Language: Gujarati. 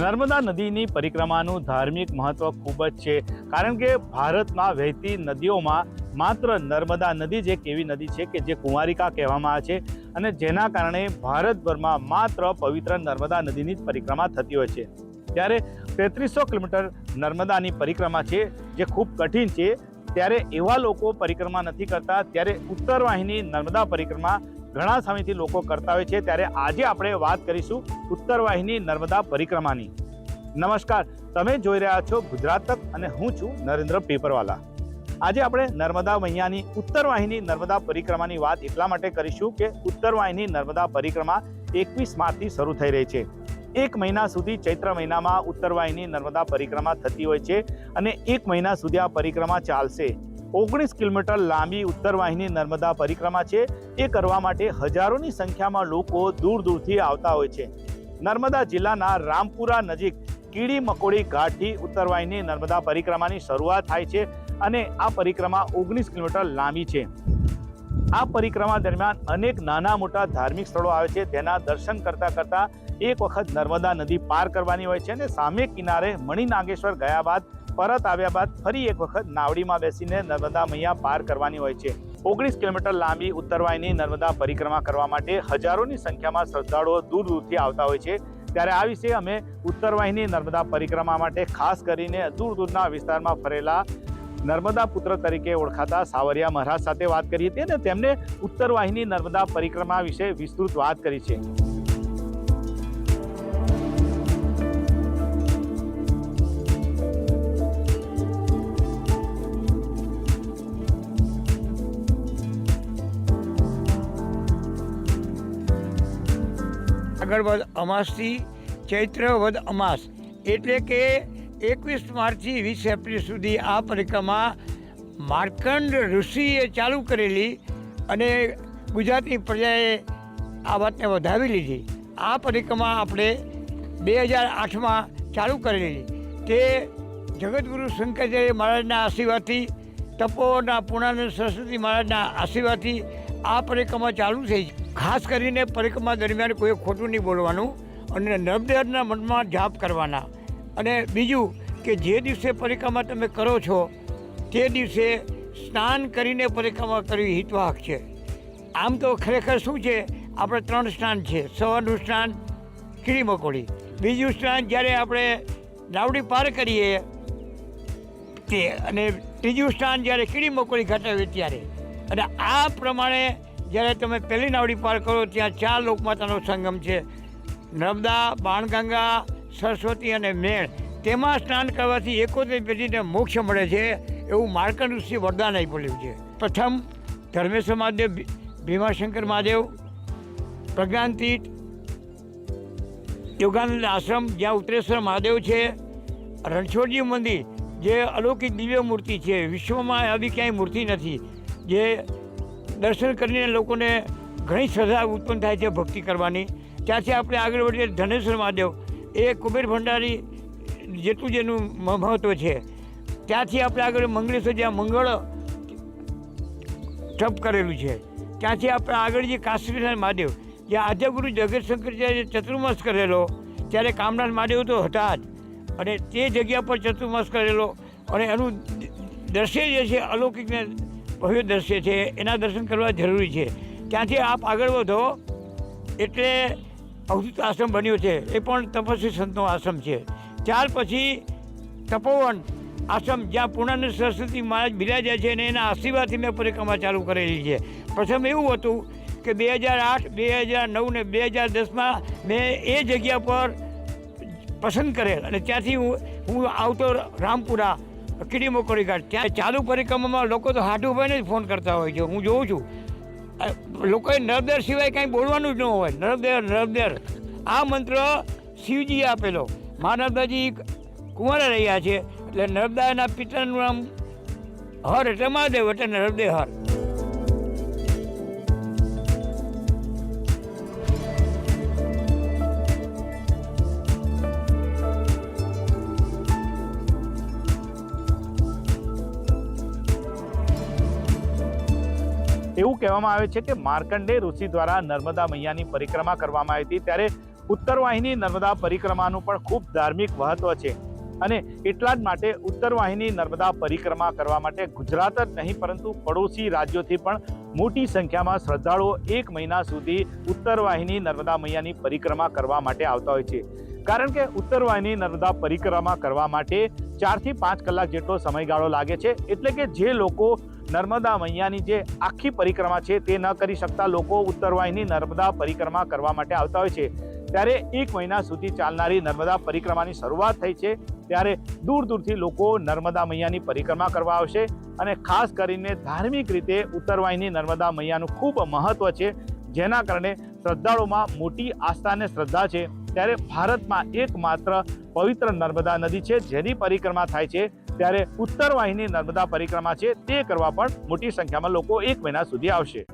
નર્મદા નદીની પરિક્રમાનું ધાર્મિક મહત્વ ખૂબ જ છે. કારણ કે ભારતમાં વહેતી નદીઓમાં માત્ર નર્મદા નદી જ એક એવી નદી છે કે જે કુંવારિકા કહેવામાં આવે છે અને જેના કારણે ભારતભરમાં માત્ર પવિત્ર નર્મદા નદીની જ પરિક્રમા થતી હોય છે. ત્યારે તેત્રીસો કિલોમીટર નર્મદાની પરિક્રમા છે, જે ખૂબ કઠિન છે. ત્યારે એવા લોકો પરિક્રમા નથી કરતા. ત્યારે ઉત્તર વાહિની નર્મદા પરિક્રમા ઘણા સમયથી લોકો કરતા હોય છે. ત્યારે આજે આપણે વાત કરીશું ઉત્તર વાહિની નર્મદા પરિક્રમાની. નમસ્કાર, તમે જોઈ રહ્યા છો ગુજરાત તક અને હું છું નરેન્દ્ર પેપરવાલા. આજે આપણે નર્મદા મૈયાની ઉત્તર વાહિની નર્મદા પરિક્રમાની વાત એટલા માટે કરીશું કે ઉત્તર વાહિની નર્મદા પરિક્રમા એકવીસ માર્ચથી શરૂ થઈ રહી છે. એક મહિના સુધી ચૈત્ર મહિનામાં ઉત્તર વાહિની નર્મદા પરિક્રમા થતી હોય છે અને એક મહિના સુધી આ પરિક્રમા ચાલશે. ઓગણીસ કિલોમીટર લાંબી ઉત્તર વાહિની નર્મદા પરિક્રમા છે. એ કરવા માટે હજારોની સંખ્યામાં લોકો દૂર દૂરથી આવતા હોય છે. નર્મદા જિલ્લાના રામપુરા નજીક કીડી મકોડી ઘાટથી ઉત્તર વાહિની નર્મદા પરિક્રમાની શરૂઆત થાય છે અને આ પરિક્રમા ઓગણીસ કિલોમીટર લાંબી છે. આ પરિક્રમા દરમિયાન અનેક નાના મોટા ધાર્મિક સ્થળો આવે છે. તેના દર્શન કરતા કરતા એક વખત નર્મદા નદી પાર કરવાની હોય છે અને સામે કિનારે મણિનાગેશ્વર ગયા બાદ પરત આવ્યા બાદ ફરી એક વખત નાવડીમાં બેસીને નર્મદા મૈયા પાર કરવાની હોય છે. ઓગણીસ કિલોમીટર લાંબી ઉત્તરવાયની નર્મદા પરિક્રમા કરવા માટે હજારોની સંખ્યામાં શ્રદ્ધાળુઓ દૂર દૂરથી આવતા હોય છે. ત્યારે આ વિશે અમે ઉત્તરવાહિની નર્મદા પરિક્રમા માટે ખાસ કરીને દૂર દૂરના વિસ્તારમાં ફરેલા નર્મદા પુત્ર તરીકે ઓળખાતા સાવરિયા મહારાજ સાથે વાત કરી હતી અને તેમને ઉત્તરવાહિની નર્મદા પરિક્રમા વિશે વિસ્તૃત વાત કરી છે. આગળ અમાસથી ચૈત્ર વદ અમાસ એટલે કે એકવીસ માર્ચથી વીસ એપ્રિલ સુધી આ પરિક્રમા માર્કંડ ઋષિએ ચાલુ કરેલી અને ગુજરાતની પ્રજાએ આ વાતને વધાવી લીધી. આ પરિક્રમા આપણે બે હજાર આઠમાં ચાલુ કરેલી. તે જગતગુરુ શંકરાચાર્ય મહારાજના આશીર્વાદથી તપોના પૂર્ણાનંદ સરસ્વતી મહારાજના આશીર્વાદથી આ પરિક્રમા ચાલુ થઈ છે ખાસ કરીને પરિક્રમા દરમિયાન કોઈ ખોટું નહીં બોલવાનું અને નર્મદેના મનમાં જાપ કરવાના. અને બીજું કે જે દિવસે પરિક્રમા તમે કરો છો, તે દિવસે સ્નાન કરીને પરિક્રમા કરવી હિતવાહક છે. આમ તો ખરેખર શું છે? આપણે ત્રણ સ્નાન છે. સવારનું સ્નાન, કીડી મકોડી. બીજું સ્નાન જ્યારે આપણે નાવડી પાર કરીએ તે અને ત્રીજું સ્નાન જ્યારે કીડી મકોડી ઘટાવીએ ત્યારે. અને આ પ્રમાણે જ્યારે તમે પહેલી નાવડી પાર કરો, ત્યાં ચાર લોકમાતાનો સંગમ છે. નર્મદા, બાણગંગા, સરસ્વતી અને મેળ. તેમાં સ્નાન કરવાથી એકોતેર પેઢીને મોક્ષ મળે છે એવું માર્કંડ ઋષિ વરદાન આપ્યું છે. પ્રથમ, ધર્મેશ્વર મહાદેવ ભીમાશંકર મહાદેવ, પ્રજ્ઞાનતીર્થ, યોગાનંદ આશ્રમ, જ્યાં ઉત્તરેશ્વર મહાદેવ છે. રણછોડજી મંદિર, જે અલૌકિક દિવ્ય મૂર્તિ છે. વિશ્વમાં આવી ક્યાંય મૂર્તિ નથી. જે દર્શન કરીને લોકોને ઘણી શ્રદ્ધા ઉત્પન્ન થાય છે ભક્તિ કરવાની. ત્યાંથી આપણે આગળ વધીએ ધનેશ્વર મહાદેવ. એ કુબેર ભંડારી જેટલું જેનું મહત્ત્વ છે. ત્યાંથી આપણે આગળ મંગળેશ્વર જ્યાં મંગળ ઠપ કરેલું છે. ત્યાંથી આપણે આગળ જે કાશ્મીરનાથ મહાદેવ. જ્યાં આદ્યગુરુ જગતશંકરાચાર્ય ચતુર્માસ કરેલો, ત્યારે કામનાથ મહાદેવ તો હતા જ. અને તે જગ્યા પર ચતુર્માસ કરેલો અને એનું દ્રશ્ય જે છે અલૌકિક ને ભવ્ય દ્રશ્ય છે, એના દર્શન કરવા જરૂરી છે. ત્યાંથી આપ આગળ વધો, એટલે અવધૂત આશ્રમ બન્યો છે, એ પણ તપસ્વી સંતનો આશ્રમ છે. ત્યાર પછી તપોવન આશ્રમ, જ્યાં પૂર્ણાનંદ સરસ્વતી મહારાજ બિરાજ્યા છે અને એના આશીર્વાદથી મેં પરિક્રમા ચાલુ કરેલી છે. પ્રથમ એવું હતું કે બે હજાર આઠ, બે હજાર નવ ને બે હજાર દસમાં મેં એ જગ્યા પર પસંદ કરેલ અને ત્યાંથી હું હું આવતો રામપુરા કીડી મકોડી ઘાટ ત્યાં ચાલુ પરિક્રમામાં લોકો તો હાટુ ભાઈને જ ફોન કરતા હોય છે. હું જોઉં છું. લોકોએ નરદેર સિવાય કાંઈ બોલવાનું જ ન હોય. નરદેર નરદેર આ મંત્ર શિવજીએ આપેલો. મા નર્મદાજી કુંવારા રહ્યા છે. એટલે નર્મદાના પિતાનું નામ હર એટલે મહાદેવ એટલે નર્મદે હર એવું કહેવામાં આવે છે કે માર્કંડે ઋષિ દ્વારા નર્મદા મૈયાની પરિક્રમા કરવામાં આવી હતી. ત્યારે ઉત્તરવાહિની નર્મદા પરિક્રમાનું પણ ખૂબ ધાર્મિક મહત્વ છે. અને એટલા જ માટે ઉત્તરવાહિની નર્મદા પરિક્રમા કરવા માટે ગુજરાત જ નહીં, પરંતુ પડોશી રાજ્યોથી પણ મોટી સંખ્યામાં શ્રદ્ધાળુઓ એક મહિના સુધી ઉત્તરવાહિની નર્મદા મૈયાની પરિક્રમા કરવા માટે આવતા હોય છે. કારણ કે ઉત્તરવાહિની નર્મદા પરિક્રમા કરવા માટે ચારથી પાંચ કલાક જેટલો સમયગાળો લાગે છે. એટલે કે જે લોકો નર્મદા મૈયાની જે આખી પરિક્રમા છે તે ન કરી શકતા લોકો ઉત્તરવાહિની નર્મદા પરિક્રમા કરવા માટે આવતા હોય છે. ત્યારે એક મહિના સુધી ચાલનારી નર્મદા પરિક્રમાની શરૂઆત થઈ છે. ત્યારે દૂર દૂરથી લોકો નર્મદા મૈયાની પરિક્રમા કરવા આવશે અને ખાસ કરીને ધાર્મિક રીતે ઉત્તરવાહિની નર્મદા મૈયાનું ખૂબ મહત્ત્વ છે. જેના કારણે શ્રદ્ધાળુમાં મોટી આસ્થા અને શ્રદ્ધા છે. ત્યારે ભારતમાં એકમાત્ર પવિત્ર નર્મદા નદી છે. જેની પરિક્રમા થાય છે ત્યારે ઉત્તરવાહિની નર્મદા પરિક્રમા છે તે કરવા પણ મોટી સંખ્યામાં લોકો એક મહિના સુધી આવશે.